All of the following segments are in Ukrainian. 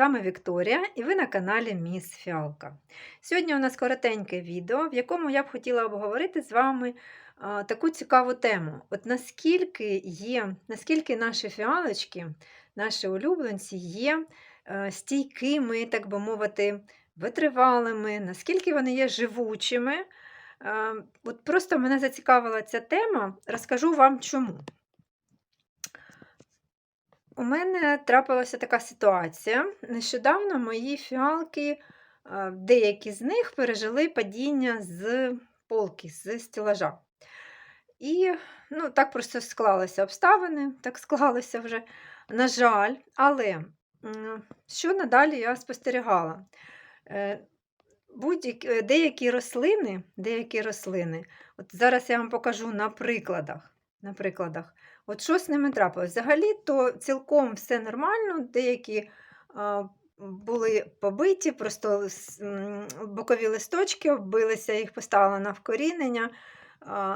вами Вікторія і ви на каналі Міс Фіалка. Сьогодні у нас коротеньке відео, в якому я б хотіла обговорити з вами таку цікаву тему. От наскільки є, наскільки наші фіалочки, наші улюбленці є е, стійкими, так би мовити, витривалими, наскільки вони є живучими. Е, От просто мене зацікавила ця тема, розкажу вам чому. У мене трапилася така ситуація. Нещодавно мої фіалки, е, деякі з них пережили падіння з полки, з стелажа. І ну, так просто склалися обставини, так склалося вже, на жаль, але що надалі я спостерігала? Е, е, деякі рослини, деякі рослини, от зараз я вам покажу на прикладах. На прикладах. От що з ними трапилось? Взагалі, то цілком все нормально, деякі були побиті, просто бокові листочки оббилися, їх поставила на вкорінення.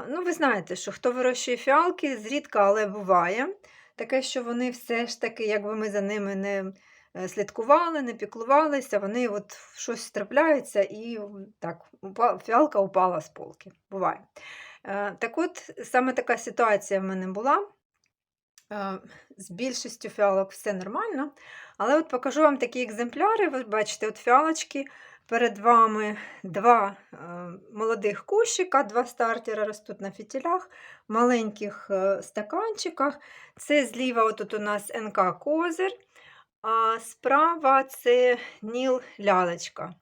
Ну, ви знаєте, що хто вирощує фіалки, зрідка, але буває. Таке, що вони все ж таки, якби ми за ними не е, слідкували, не піклувалися, вони от щось трапляються і так, фіалка упала з полки. Буває. Е, Так от, саме така ситуація в мене була. Е, З більшістю фіалок все нормально. Але от покажу вам такі екземпляри. Ви бачите, от фіалочки перед вами два е, молодих кущика, два стартера ростуть на фітілях, маленьких е, стаканчиках. Це зліва отут у нас НК Козир, а справа це Ніл Лялечка.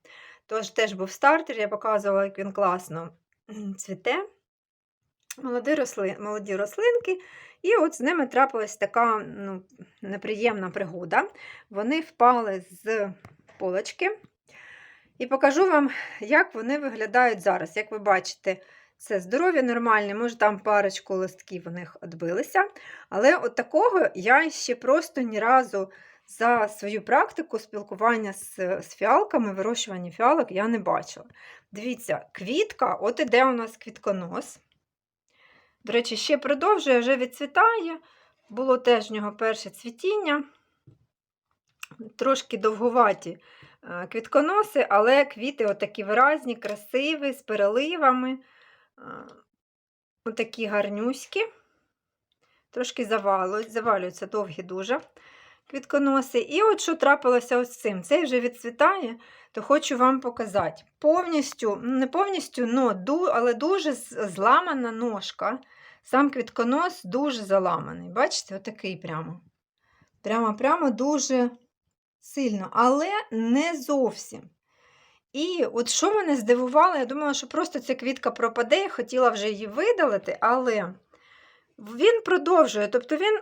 Тож теж був стартер, я показувала, як він класно цвіте. Молоді рослинки, і от з ними трапилась така ну, неприємна пригода. Вони впали з полочки. І покажу вам, як вони виглядають зараз. Як ви бачите, це здорові, нормальні, може там парочку листків у них відбилися. Але от такого я ще просто ні разу за свою практику спілкування з, з фіалками, вирощування фіалок я не бачила. Дивіться, квітка, от іде у нас квітконос. До речі, ще продовжує, вже відцвітає. Було теж в нього перше цвітіння. Трошки довгуваті е, квітконоси, але квіти отакі виразні, красиві, з переливами. Е, Отакі гарнюські. Трошки завалюються довгі дуже квітконоси. І от що трапилося ось цим. Цей вже відцвітає, то хочу вам показати. Повністю, не повністю, але дуже зламана ножка. Сам квітконос дуже заламаний. Бачите, отакий прямо. Прямо-прямо дуже сильно, але не зовсім. І от що мене здивувало, я думала, що просто ця квітка пропаде, я хотіла вже її видалити, але він продовжує. Тобто він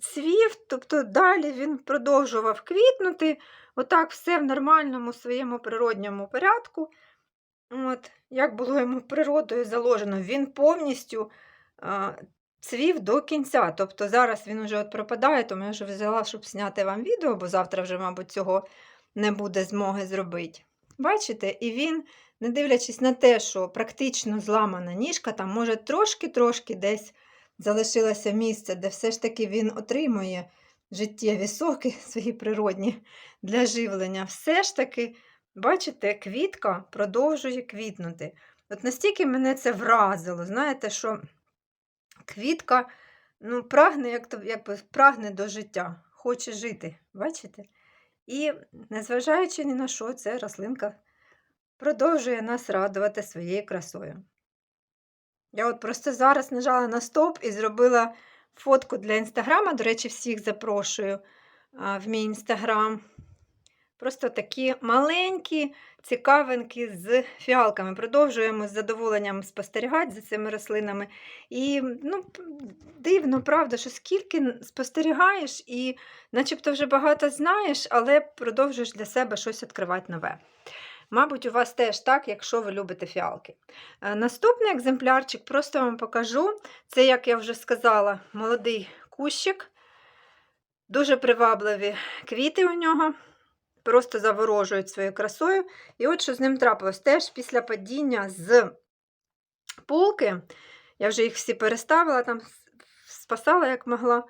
цвів, тобто далі він продовжував квітнути. Отак все в нормальному своєму природньому порядку. От, як було йому природою заложено, він повністю а, цвів до кінця. Тобто зараз він вже от пропадає, тому я вже взяла, щоб зняти вам відео, бо завтра вже, мабуть, цього не буде змоги зробити. Бачите, і він, не дивлячись на те, що практично зламана ніжка, там може трошки-трошки десь залишилося місце, де все ж таки він отримує життєві соки свої природні для живлення. Все ж таки, бачите, квітка продовжує квітнути. От настільки мене це вразило, знаєте, що квітка ну, прагне, як то, якби, прагне до життя, хоче жити. Бачите? І незважаючи ні на що, ця рослинка продовжує нас радувати своєю красою. Я от просто зараз нажала на стоп і зробила фотку для інстаграма. До речі, всіх запрошую в мій інстаграм. Просто такі маленькі цікавинки з фіалками. Продовжуємо з задоволенням спостерігати за цими рослинами. І ну, дивно, правда, що скільки спостерігаєш і начебто вже багато знаєш, але продовжуєш для себе щось відкривати нове. Мабуть, у вас теж так, якщо ви любите фіалки. Е, Наступний екземплярчик просто вам покажу. Це, як я вже сказала, молодий кущик. Дуже привабливі квіти у нього. Просто заворожують своєю красою. І от що з ним трапилось. Теж після падіння з полки, я вже їх всі переставила, там спасала як могла.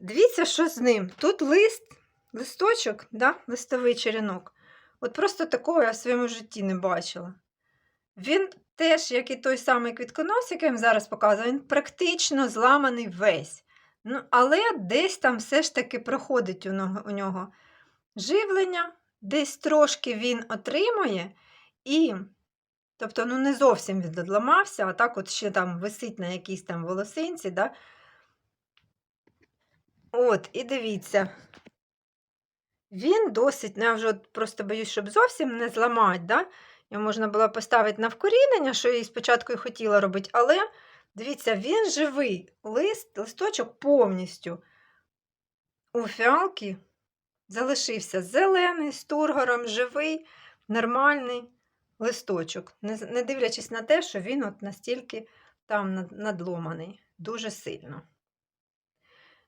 Дивіться, що з ним. Тут лист листочок, да? листовий черенок. От просто такого я в своєму житті не бачила. Він теж, як і той самий квітконос, який я вам зараз показую, він практично зламаний весь. Ну, але десь там все ж таки проходить у нього, живлення, десь трошки він отримує, і, тобто, ну не зовсім він відламався, а так от ще там висить на якійсь там волосинці. Да? От, і дивіться. Він досить, ну я вже просто боюсь, щоб зовсім не зламати. Да? Його можна було поставити на вкорінення, що я спочатку і хотіла робити, але дивіться, він живий. Лист, листочок повністю у фіалки залишився зелений, з тургором, живий, нормальний листочок, не, дивлячись на те, що він от настільки там надломаний, дуже сильно.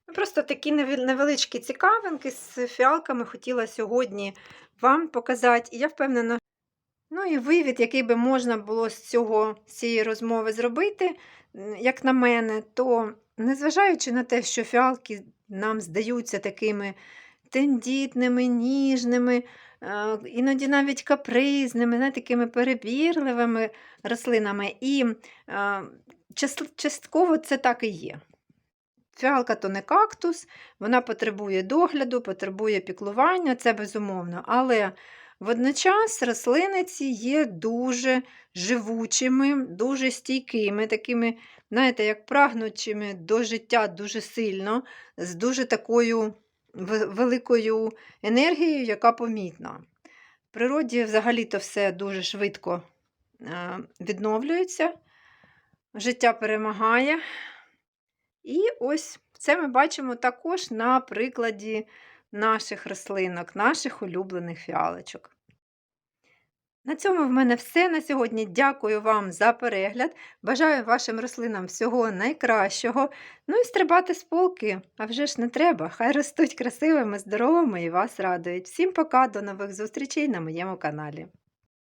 Ну, Просто такі невеличкі цікавинки з фіалками хотіла сьогодні вам показати. І я впевнена, ну і вивід, який би можна було з цього, з цієї розмови зробити, як на мене, то незважаючи на те, що фіалки нам здаються такими тендітними, ніжними, е, іноді навіть капризними, не, такими перебірливими рослинами. І е, частково це так і є. Фіалка то не кактус, вона потребує догляду, потребує піклування, це безумовно. Але водночас рослини ці є дуже живучими, дуже стійкими, такими, знаєте, як прагнучими до життя дуже сильно, з дуже такою великою енергією, яка помітна. В природі взагалі-то все дуже швидко е, відновлюється, життя перемагає. І ось це ми бачимо також на прикладі наших рослинок, наших улюблених фіалочок. На цьому в мене все на сьогодні. Дякую вам за перегляд. Бажаю вашим рослинам всього найкращого. Ну і стрибати з полки, а вже ж не треба. Хай ростуть красивими, здоровими і вас радують. Всім пока, до нових зустрічей на моєму каналі.